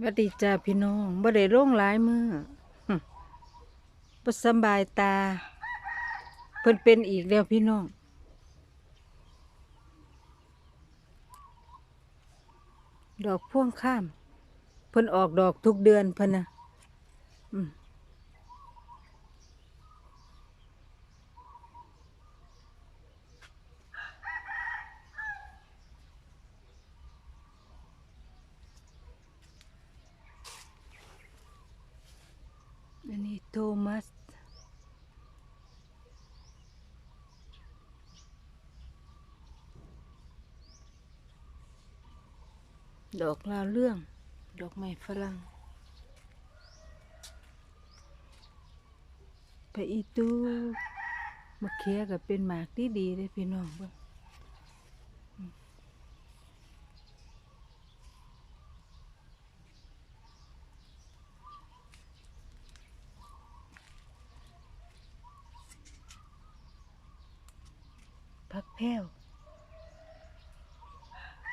หวัสดีจ้าพี่น้องบ่ได้ร้องหลายมือหึบ่สมบายตา เพิ่นเป็นอีกแล้วพี่น้อง ดอกพ่วงข้าม เพิ่นออกดอกทุกเดือนเพิ่นนะอืมอันนี้โทมัส ดอกลาวเรื่อง ดอกไม้ฝรั่งไปอีตูมะเขือก็เป็นหมากที่ดีเลยพี่น้องเบิ่งผักแพ้ว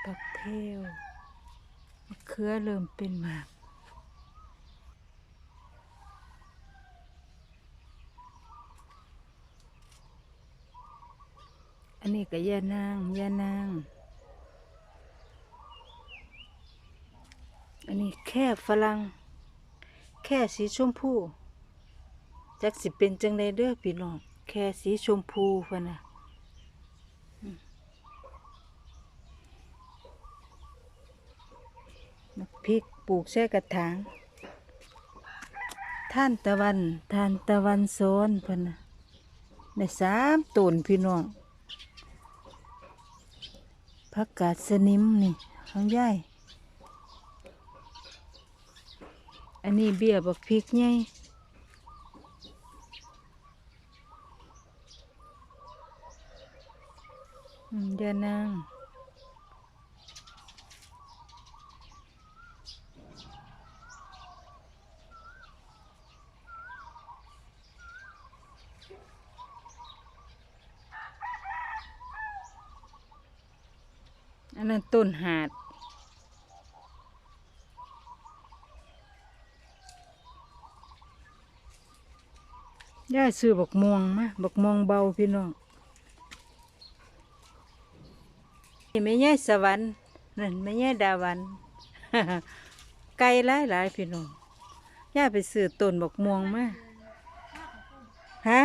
ผักแพ้ว มะเขือเริ่มเป็นหมากอันนี้ก็ย่านางย่านาง อันนี้แค่ฝรั่ง แค่สีชมพู จักสิเป็นจังไดเด้อพี่น้อง แค่สีชมพูพะนะอืมน้ำพ ริกปลูกแช่กระถางท่านตะวันท่านตะวันโซนพนะในสามต้นพี่น้องผักกาดสนิมนี่ของยายอันนี้เบี้ยบักพริกไงอืมเดี๋ยวนาง อันนั้นต้นหาด ย่าซื้อบักม่วงมาบักม่วงเบาพี่น้องนี่ไม่ใช่สวรรค์นั่นไม่ใช่ดาวันไกลหลายหลายๆพี่น้องย่าไปซื้อต้นบักม่วงมาฮะ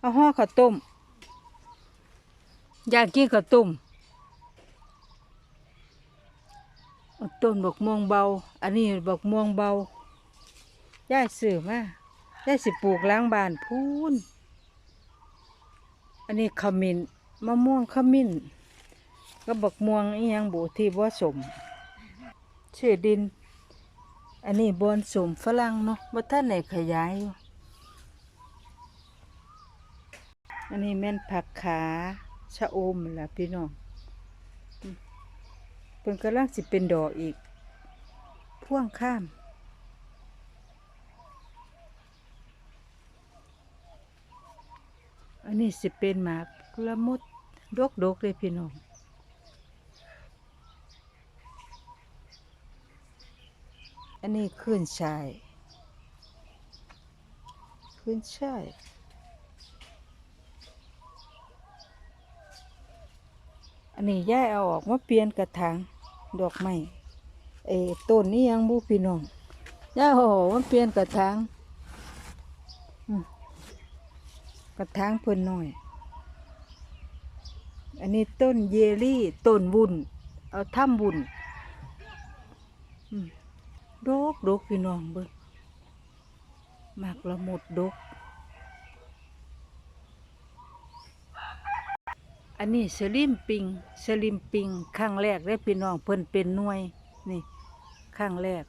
เอาห่อข้าวต้ม อยากกินข้าวต้มต้นบักม่วงเบา อันนี้บักม่วงเบาย่าซื้อมาย่าสิปลูกล้างบานพูนอันนี้ขมิ้นมะม่วงขมิ้นก็บักม่วงอียังบูที่บ่สมเชื่อดิน อันนี้บอนสมฝรั่งเนาะบ่ท่านไหนขยายอยู่อันนี้แม่นผักขา ชะอมล่ะพี่น้องเพิ่นกำลังสิเป็นดอกอีก พ่วงข้ามอันนี้สิเป็นหมากละมุดดกดกๆเลยพี่น้องอันนี้ขึ้นชายขึ้นชาย อันนี้ย่ายเอาออกมาเปลี่ยนกระถางดอกไม้เอต้นนี้ยังบุพี่น้องย่ายเอาออกมาเปลี่ยนกระถางกระถางเพิ่นหน่อย อันนี้ต้นเยลี่ต้นบุญเอาถ้ำบุญอืมดกดกพี่น้องเบิ่งมากละหมดดก อันนี้สลิมปิงสลิมปิงครั้งแรกได้พี่น้องเพิ่นเป็นหน่วย นี่ครั้งแรก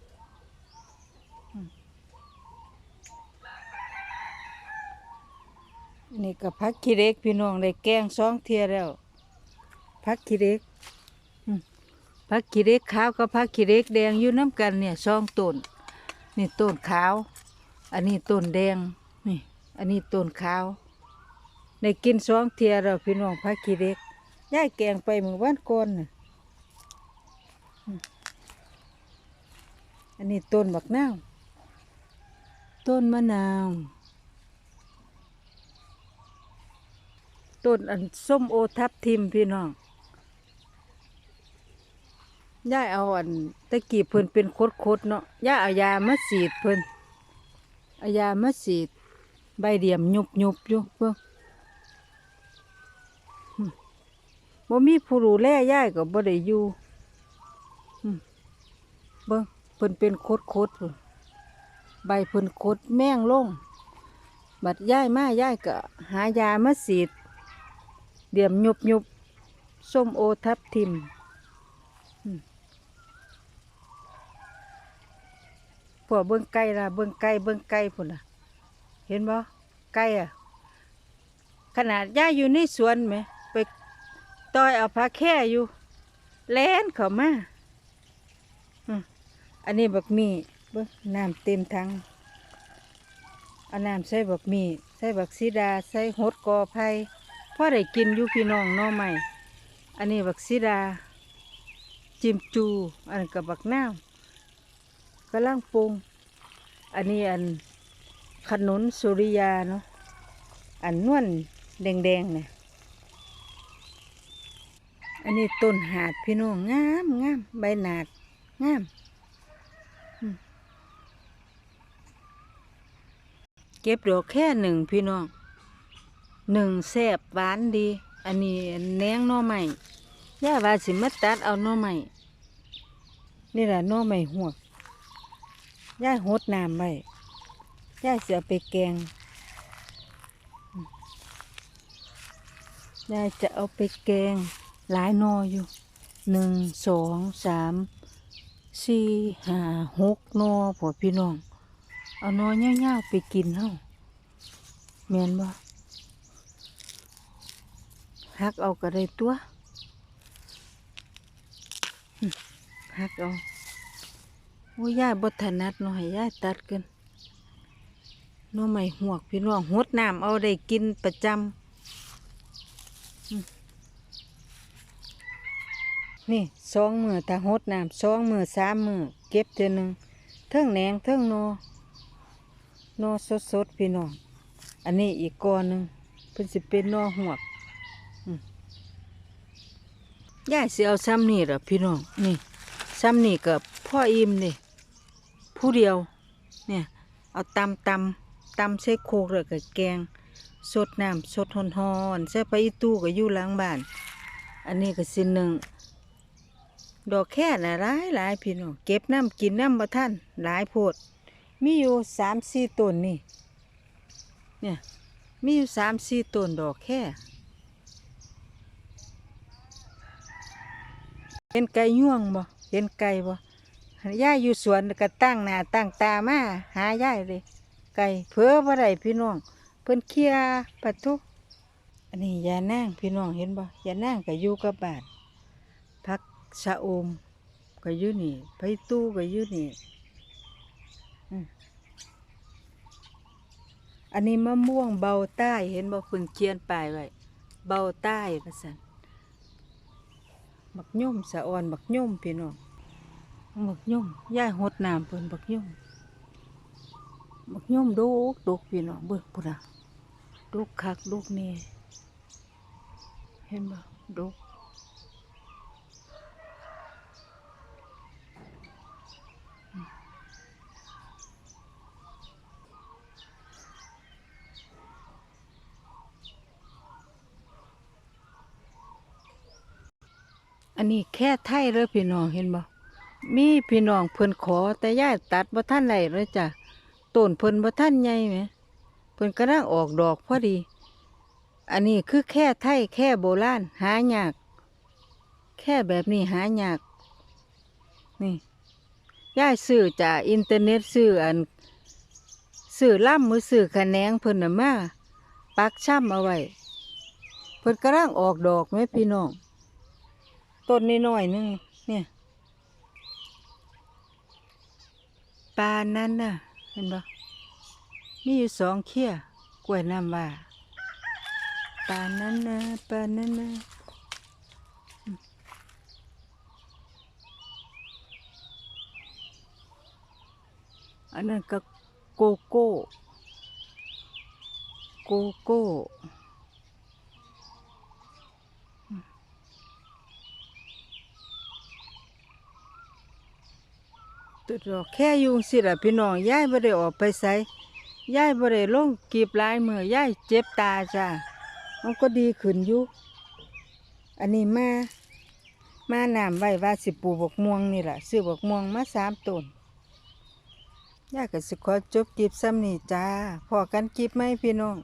นี่ก็พักขี้เล็กพี่น้องได้แกงสองเทียแล้วพักขี้เล็กพักขี้เล็กขาวกับพักขี้เล็กแดงอยู่น้ำกันเนี่ยสองต้นนี่ต้นขาว อันนี้ต้นแดงนี่ อันนี้ต้นขาว ได้กินสองเทียแล้วพี่น้องพักขี้เล็กย่ายแกงไปเหมือวันก่อนน่ะอันนี้ต้นบักนาวต้นมะนาว ต้นอันส้มโอทับทิมพี่น้องย่าเอาอันตะกี้เพิ่นเป็นโคดๆเนาะย่าเอายามาสีดเพิ่นเอายามาสีด ใบเดียมยุบยุบอยู่เบิ่งหึ บ่มีผู้รู้แลย่ายก็บ่ได้อยู่เบิ่งเพิ่นเป็นโคดๆพุ่นใบเพิ่นโคดแม่งลง บัดย่ายมาย่ายก็หายามาสีดเดี่ยมยุบยุบส้มโอทับทิมพวกเบิ่งไก่ล่ะเบิ่งไก่เบิ่งไก่พุ่นน่ะเห็นบ่ไก่อะขนาดย่าอยู่ในสวนไหม ต้อยเอาผ้าแค่อยู่แล่นเข้ามาอันนี้บักมีเบิ่งน้ำเต็มถังเอาน้ำใส่บักมีใส่บักซีดาใส่หดกอไผ่พ่อได้กินอยู่พี่น้องน้อใหม่อันนี้บักซีดา จิมจู อันกับบักน้ำกำลังปรุง อันนี้อันขนุนสุริยาเนาะอันนวลแดงๆเนี่ย อันนี้ต้นหาดพี่น้องงามงามใบหนาดงามเก็บดอกแค่หนึ่งพี่น้องหนึ่งแซบหวานดี อันนี้แนงน่อใหม่ย่าว่าสิมาตัดเอาน่อใหม่นี่แหละน่อใหม่หัวย่าหดน้ำไว้ย่าเสียไปแกงย่าจะเอาไปแกง หลายนออยู่หนึ่งสองสามสี่ห้าหกนอพอพี่น้อง เอานอเงี้ยๆไปกินเฮาแม่นบ่หักเอาก็ได้ตัวหักเอาโอ้ยย่าบ่ถนัดเนาะให้ย่าตัดกันน้อไม่หวกพี่น้องหดน้ำเอาได้กินประจำ นี่สองมือถ้าหดน้ำสองมือสามมือเก็บเท่อหนึ่งเทิงแหนงเทิงนอนอสดสดพี่น้องอันนี้อีกกอนหนึ่งเพิ่นสิเป็นนอหวกย่าสิเอาซ้ำนี่หรอพี่น้องนี่ซ้ำนี่กับพ่ออิ่มนี่ผู้เดียวเนี่ยเอาตำตำตำใส่โคกแล้วก็แกงสดน้ำสดหอนๆใส่ไปอีตู้ก็อยู่หลังบ้าน อันนี้ก็สิหนึ่ง ดอกแค่น่ะหลายหลายพี่น้องเก็บน้ำกินน้ำมาท่านหลายโพด มีอยู่สามสี่ต้นนี่เนี่ยมีอยู่สามสี่ต้นดอกแค่เห็นไก่ย่วงบ่เห็นไก่บ่ย่าอยู่สวนก็ตั้งหน้าตั้งตามาหาย่ายเลย ไก่เพื่อบ่ได้พี่น้องเพิ่นเคลียปัดทุกอันนี้ยานั่งพี่น้องเห็นบ่ยานั่งก็อยู่กับบานพัก ชะอมก็อยู่นี่ไปตู้ก็อยู่นี่อันนี้มะม่วงเบาใต้เห็นบ่เพิ่นเขียนป้ายไว้เบาใต้ว่าซั่นบักย่อมสะออนบักย่อมพี่น้องบักย่อมย่ายหดน้ำเพิ่นบักย่อมบักย่อมดกดกพี่น้องเบิ่งพุ่นน่ะดกคักดกแน่เห็นบ่ดก อันนี้แค่ไทยเลยพี่น้องเห็นบ่มีพี่น้องเพิ่นขอแต่ย่ายตัดบ่ทันไหลเลยจ้ะต้นเพิ่นบ่ทันใหญ่แหมเพิ่นกำลังออกดอกพอดี อันนี้คือแค่ไทยแค่โบราณหายาก แค่แบบนี้หายาก นี่ย่ายซื้อจากอินเทอร์เน็ตซื้ออันซื้อล่ำมือซื้อคะแนงเพิ่นน่ะมาปักช่ำเอาไว้เพิ่นกำลังออกดอกไหมพี่น้อง ต้นน้อยๆนึงเนี่ยปลานั้นน่ะ เห็นปะมีอยู่สองเขี้ยกล้วยน้ำว่าปลานั้นนะปลานั้นนะอันนั้นก็โกโก้ โกโก้ ดดอกแค่อยุงสิละพี่น้องยายบ่ได้ออกไปไสยายบ่ได้ลงกีบลายมือยายเจ็บตาจ้ามันก็ดีขึ้นอยู่อันนี้มามาน้ำไว้ว่าสิปูบกม่วงนี่แหละซื้อบกม่วงมาสามต้นยายก็สิขอจบกีบซ้ำนี่จ้าพอกันกีบไหมพี่น้อง